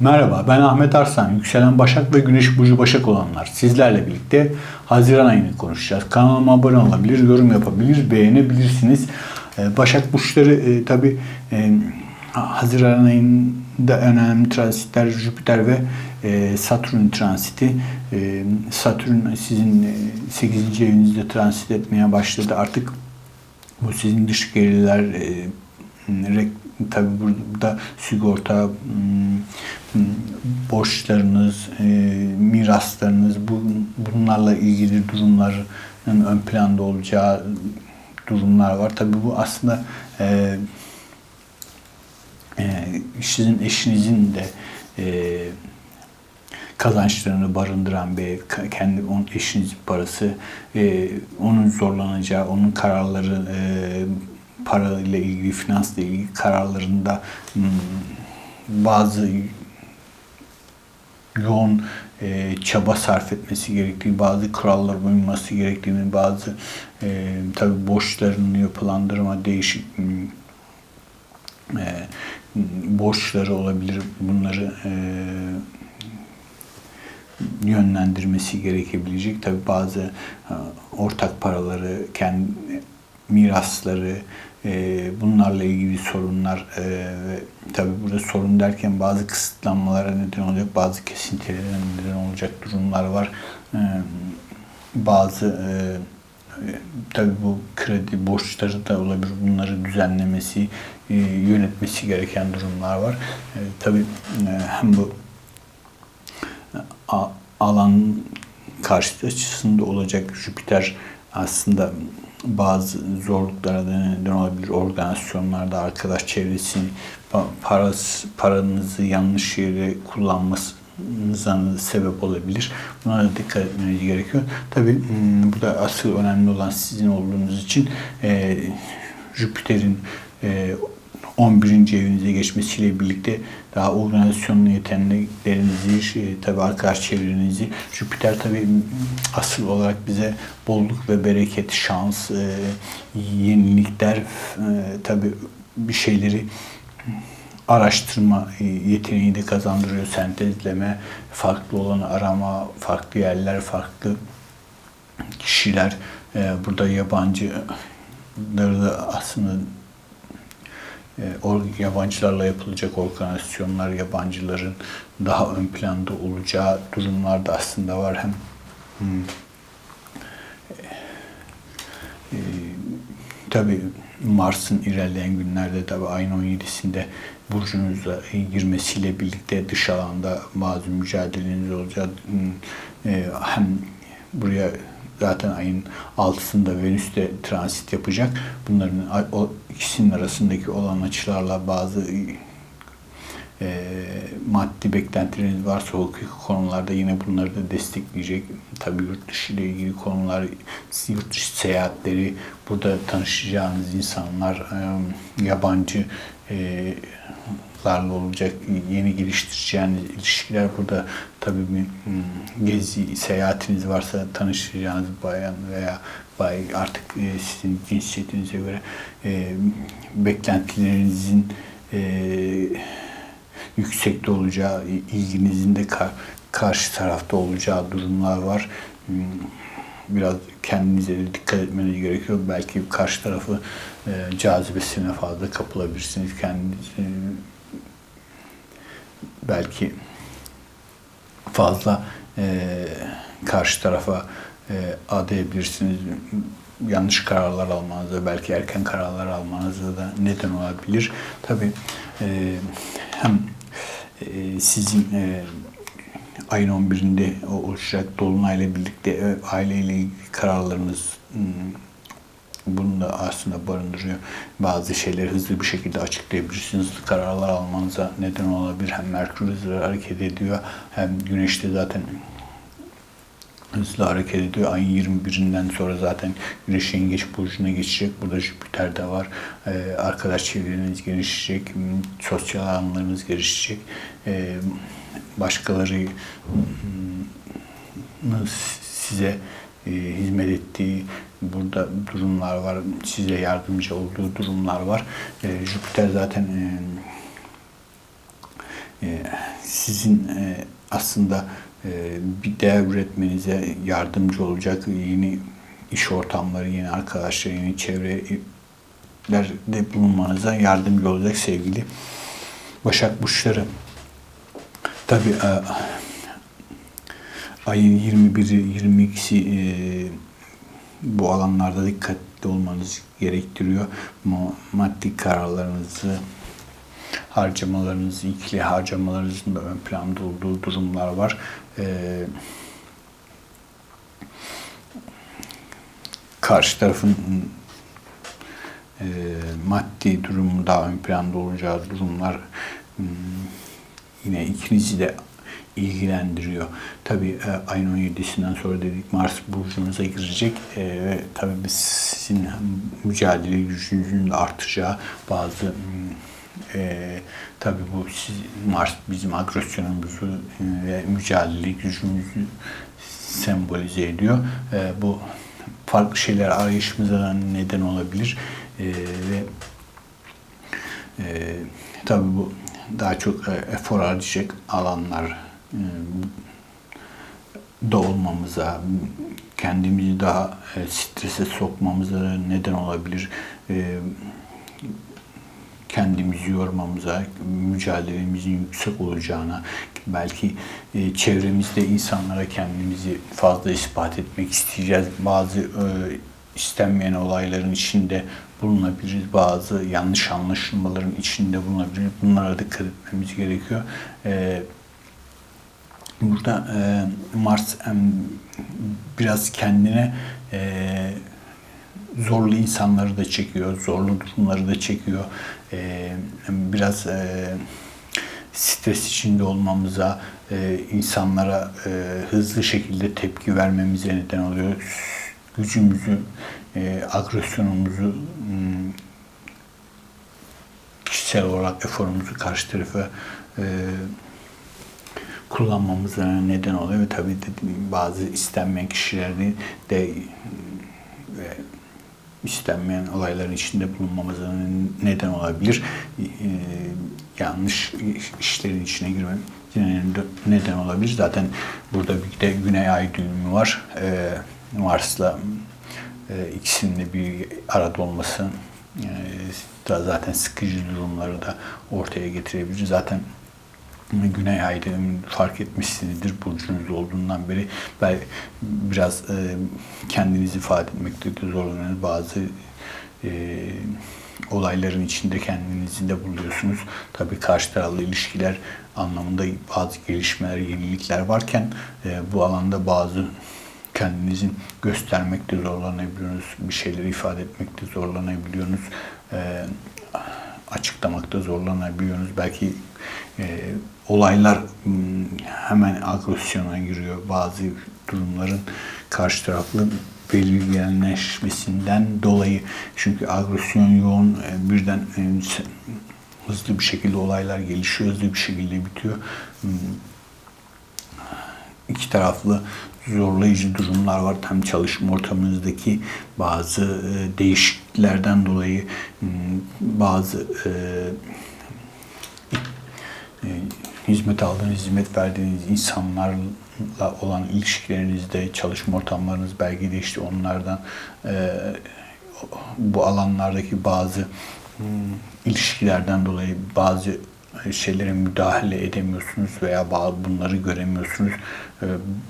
Merhaba ben Ahmet Arslan. Yükselen Başak ve Güneş Burcu Başak olanlar. Sizlerle birlikte Haziran ayını konuşacağız. Kanalıma abone olabilir, yorum yapabilir, beğenebilirsiniz. Ee, Başak Burçları e, tabi Haziran ayında önemli transitler Jüpiter ve e, Satürn transiti. E, Satürn sizin e, 8. evinizde transit etmeye başladı. Artık bu sizin dış gelirler, e, tabi burada sigorta, hmm, borçlarınız, e, miraslarınız, bu, bunlarla ilgili durumların ön planda olacağı durumlar var. Tabi bu aslında e, e, sizin eşinizin de kazançlarını barındıran bir kendi onun eşinizin parası, onun zorlanacağı, onun kararları para ile ilgili, finansla ilgili kararlarında hmm, bazı yoğun e, çaba sarf etmesi gerektiği, bazı kurallar uyulması gerektiğini, bazı e, tabi borçlarını yapılandırma, değişik hmm, e, borçları olabilir. Bunları e, yönlendirmesi gerekebilecek. Tabi bazı e, ortak paraları, kendi mirasları, bunlarla ilgili sorunlar e, ve tabi burada sorun derken bazı kısıtlanmalara neden olacak, bazı kesintilere neden olacak durumlar var. E, bazı e, tabi bu kredi borçları da olabilir. Bunları düzenlemesi, e, yönetmesi gereken durumlar var. E, tabi hem bu alan karşıt açısında olacak Jüpiter aslında bazı zorluklara neden olabilir. Organizasyonlarda arkadaş çevresi parası, paranızı yanlış yere kullanmasınıza sebep olabilir. Buna da dikkat etmeniz gerekiyor. Tabii burada asıl önemli olan sizin olduğunuz için e, Jüpiter'in e, 11. evinize geçmesiyle birlikte daha organizasyonlu yeteneklerinizi, şey, tabi arkadaş çevrenizi, Jüpiter tabi asıl olarak bize bolluk ve bereket, şans, e, yenilikler, e, tabi bir şeyleri araştırma yeteneği de kazandırıyor. Sentezleme, farklı olanı arama, farklı yerler, farklı kişiler. E, burada yabancıları da aslında e, yabancılarla yapılacak organizasyonlar, yabancıların daha ön planda olacağı durumlar da aslında var. Hem hmm, e, tabii Mars'ın ilerleyen günlerde tabii ayın 17'sinde burcunuza girmesiyle birlikte dış alanda bazı mücadeleniz olacak. Hmm, e, hem buraya zaten ayın 6'sında Venüs de transit yapacak. Bunların o ikisinin arasındaki olan açılarla bazı e, maddi beklentileriniz varsa hukuki konularda yine bunları da destekleyecek. Tabii yurt dışı ile ilgili konular, yurt dışı seyahatleri, burada tanışacağınız insanlar, e, yabancı e, larla olacak yeni geliştireceğiniz ilişkiler burada tabii bir hmm, gezi seyahatiniz varsa tanışacağınız bayan veya bay artık e, sizin cinsiyetinize göre e, beklentilerinizin e, yüksekte olacağı, ilginizin de kar, karşı tarafta olacağı durumlar var. Hmm, biraz kendinize de dikkat etmeniz gerekiyor. Belki karşı tarafı e, cazibesine fazla kapılabilirsiniz. Kendinizi belki fazla e, karşı tarafa e, adayabilirsiniz. Yanlış kararlar almanıza, belki erken kararlar almanıza da neden olabilir. Tabii e, hem e, sizin e, ayın 11'inde oluşacak dolunayla birlikte e, aileyle ilgili kararlarınız bunu da aslında barındırıyor. Bazı şeyleri hızlı bir şekilde açıklayabilirsiniz. Kararlar almanıza neden olabilir. Hem Merkür hızlı hareket ediyor hem Güneş de zaten hızlı hareket ediyor. Ayın 21'inden sonra zaten Güneş Yengeç Burcu'na geçecek. Burada Jüpiter de var. Ee, arkadaş çevreniz gelişecek. Sosyal alanlarınız gelişecek. Ee, başkaları size e, hizmet ettiği burada durumlar var. Size yardımcı olduğu durumlar var. E, Jüpiter zaten e, e, sizin aslında bir değer üretmenize yardımcı olacak yeni iş ortamları, yeni arkadaşlar, yeni çevrelerde bulunmanıza yardımcı olacak sevgili Başak Burçları. Tabi e, ayın 21'i 22'si e, bu alanlarda dikkatli olmanız gerektiriyor. Maddi kararlarınızı harcamalarınız, ikili harcamalarınızın da ön planda olduğu durumlar var. Ee, karşı tarafın e, maddi durumu daha ön planda olacağı durumlar hmm, yine ikinizi de ilgilendiriyor. Tabi e, ayın 17'sinden sonra dedik Mars burcunuza girecek e, ve tabi biz sizin mücadele gücünüzün de artacağı bazı e, tabii bu siz, Mars bizim agresyonumuzu e, ve mücadele gücümüzü sembolize ediyor. E, bu farklı şeyler arayışımıza neden olabilir. E, ve e, tabii bu daha çok e, efor harcayacak alanlar da olmamıza, kendimizi daha e, strese sokmamıza neden olabilir. E, kendimizi yormamıza, mücadelemizin yüksek olacağına, belki e, çevremizde insanlara kendimizi fazla ispat etmek isteyeceğiz. Bazı e, istenmeyen olayların içinde bulunabiliriz. Bazı yanlış anlaşılmaların içinde bulunabiliriz. Bunlara dikkat etmemiz gerekiyor. E, burada Mars biraz kendine zorlu insanları da çekiyor, zorlu durumları da çekiyor. Ee, biraz e, stres içinde olmamıza, e, insanlara e, hızlı şekilde tepki vermemize neden oluyor. Gücümüzü, agresyonumuzu hmm, kişisel olarak eforumuzu karşı tarafa kullanmamıza neden oluyor ve tabii dediğim bazı istenmeyen kişilerin de istenmeyen olayların içinde bulunmamıza neden olabilir. E, yanlış işlerin içine girmem neden olabilir. Zaten burada bir de Güney Ay düğümü var. E, Mars'la e, ikisinin de bir arada olması e, da zaten sıkıcı durumları da ortaya getirebilir. Zaten Güney ayda fark etmişsinizdir burcunuz olduğundan beri ben biraz e, kendinizi ifade etmekte de zorlanıyorsunuz. Bazı e, olayların içinde kendinizi de buluyorsunuz. Tabii karşı taraflı ilişkiler anlamında bazı gelişmeler, yenilikler varken e, bu alanda bazı kendinizin göstermekte zorlanabiliyorsunuz. Bir şeyleri ifade etmekte zorlanabiliyorsunuz. E, açıklamakta zorlanabiliyorsunuz. Belki e, olaylar hmm, hemen agresyona giriyor. Bazı durumların karşı taraflı belirgenleşmesinden dolayı. Çünkü agresyon yoğun e, birden e, hızlı bir şekilde olaylar gelişiyor, hızlı bir şekilde bitiyor. İki taraflı zorlayıcı durumlar var. Tam çalışma ortamınızdaki bazı e, değişikliklerden dolayı bazı hizmet aldığınız, hizmet verdiğiniz insanlarla olan ilişkilerinizde, çalışma ortamlarınız belki de işte onlardan e, bu alanlardaki bazı ilişkilerden dolayı bazı şeylere müdahale edemiyorsunuz veya bazı bunları göremiyorsunuz. E,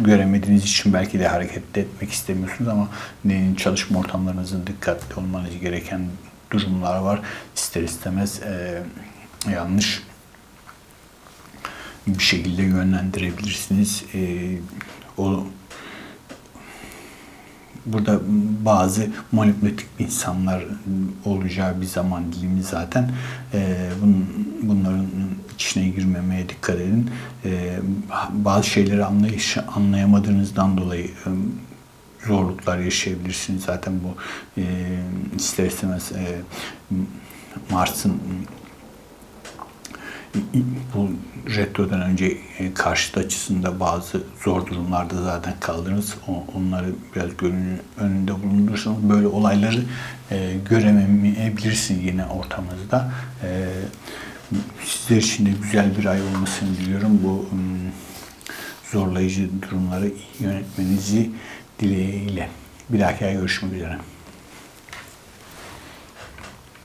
göremediğiniz için belki de hareket etmek istemiyorsunuz ama çalışma ortamlarınızın dikkatli olmanız gereken durumlar var. İster istemez e, yanlış bir şekilde yönlendirebilirsiniz. E, o burada bazı manipülatif insanlar olacağı bir zaman dilimi zaten. E, bun, bunların içine girmemeye dikkat edin. E, bazı şeyleri anlayış, anlayamadığınızdan dolayı e, zorluklar yaşayabilirsiniz. Zaten bu e, ister istemez e, Mars'ın bu retrodan önce e, karşıt açısında bazı zor durumlarda zaten kaldınız. Onları biraz gönlünün önünde bulundursanız böyle olayları e, göremeyebilirsin yine ortamınızda. E, Sizler için de güzel bir ay olmasını diliyorum. Bu zorlayıcı durumları yönetmenizi dileğiyle. Bir dahaki ay görüşmek üzere.